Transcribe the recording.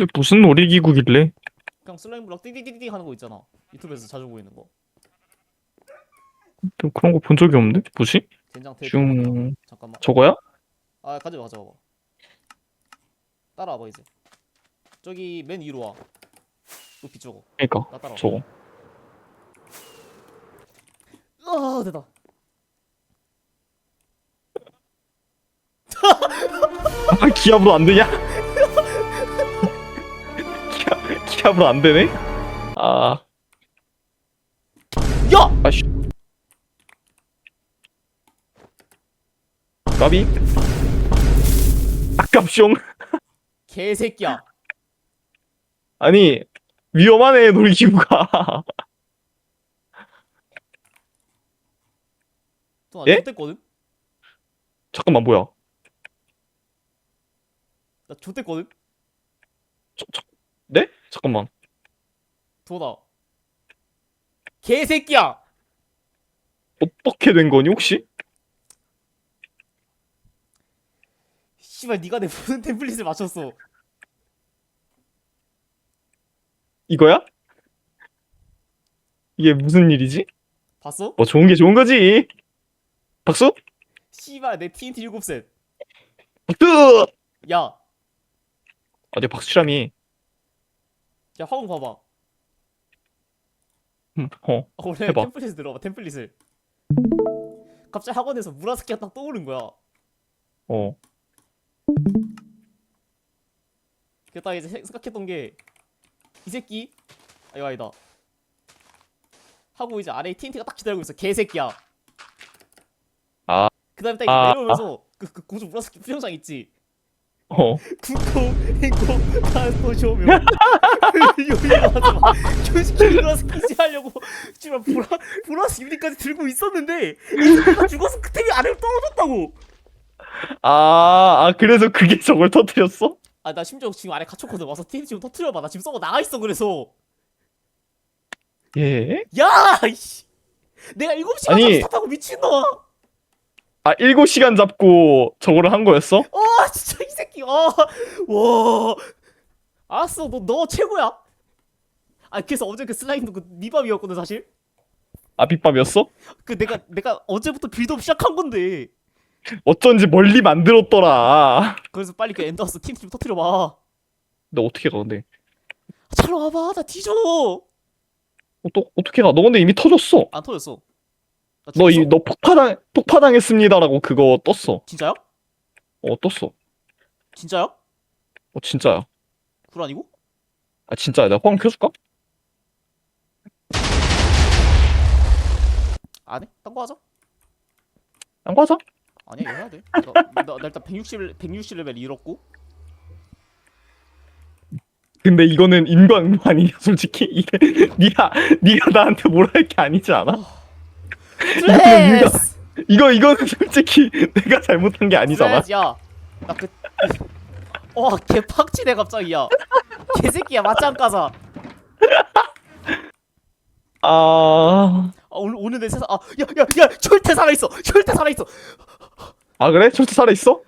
근데 무슨 놀이기구길래? 그냥 슬라임 블럭 띵띵띵띵 하는 거 있잖아. 유튜브에서 자주 보이는 거. 또 그런 거 본 적이 없는데? 뭐지? 된장 테이프. 중 잠깐만. 저거야? 아 가져와 가져와. 따라와봐 이제. 저기 맨 위로 와. 높이 저거. 그니까 나 따라와. 저거. 아 됐다. 아 기압으로 안 되냐? 기압 기압으로 안 되네? 아 야! 아씨. 까비? 아깝숑. 개새끼야. 아니 위험하네 놀이기구가. 또나 예? 좆됐거든? 잠깐만 뭐야? 나 좆됐거든? 저, 저, 네? 잠깐만. 도나. 개새끼야! 어떻게 된 거니 혹시? 씨발 네가 내 무슨 템플릿을 맞췄어. 이거야? 이게 무슨 일이지? 봤어? 뭐 좋은 게 좋은 거지. 박수? 씨발 내 TNT 7셋. 박수! 야, 아, 내 박수라미. 야 화공 봐봐. 음, 어. 아, 원래 해봐. 템플릿을 들어봐 템플릿을. 갑자기 학원에서 무라사키가 딱 떠오른 거야. 어. 그딱 이제 생- 생각했던 게 이 새끼 아 이거 아니다. 하고 이제 아래에 TNT가 딱 기다리고 있어. 개새끼야. 아. 그 다음에 딱 이제 아. 내려오면서 그, 그 공주 무라사키 수영장 있지. 어. 국고 행고 가스토 쇼며 요요하지마 교식이 무라사키 하려고 지금 보라 보라스 유리까지 들고 있었는데 이 새끼가 죽어서 그 템이 아래로 떨어졌다고. 아, 아, 그래서 그게 저걸 터뜨렸어? 아 나 심지어 지금 안에 갇혔거든 와서 템 지금 터트려봐 나 지금 썩어 나가 있어 그래서 예? 야 이씨 내가 7시간 아니. 잡고 미친놈아 아, 7시간 잡고 저거를 한 거였어? 아 진짜 이 새끼 아와 알았어 너 너 최고야 아 그래서 어제 그 슬라임도 그 미밥이었거든 사실 아, 빗밥이었어? 그 내가 내가 어제부터 빌드업 시작한 건데 어쩐지 멀리 만들었더라. 그래서 빨리 그 엔더스 팀좀 터트려봐 너 어떻게 가, 근데? 잘 와봐 나 뒤져 어, 또, 어떻게 가? 너 근데 이미 터졌어. 안 터졌어 나 너, 죽었어? 이, 너 폭파당, 폭파당했습니다라고 그거 떴어. 진짜야? 어, 떴어. 진짜야? 어, 진짜야. 굴 아니고? 아. 내가 화면 켜줄까? 안 해? 딴 거 하자 안 가자. 아니야 이거 해야 돼. 나, 나, 나 일단 160 160 레벨 잃었고. 근데 이거는 인광 아니냐, 솔직히? 이게, 니가, 니가 나한테 뭐라 할 게 아니지 않아? 트레스. 이거, 이거는 솔직히 내가 잘못한 게 아니잖아. 야. 나 그. 와 개팍치네 갑자기 야. 개새끼야 맞짱 까자. 아, 아 오늘 오늘 내 세상 아야야야 철퇴 살아 있어. 철퇴 살아 있어. 아, 그래? 절대 살아 있어?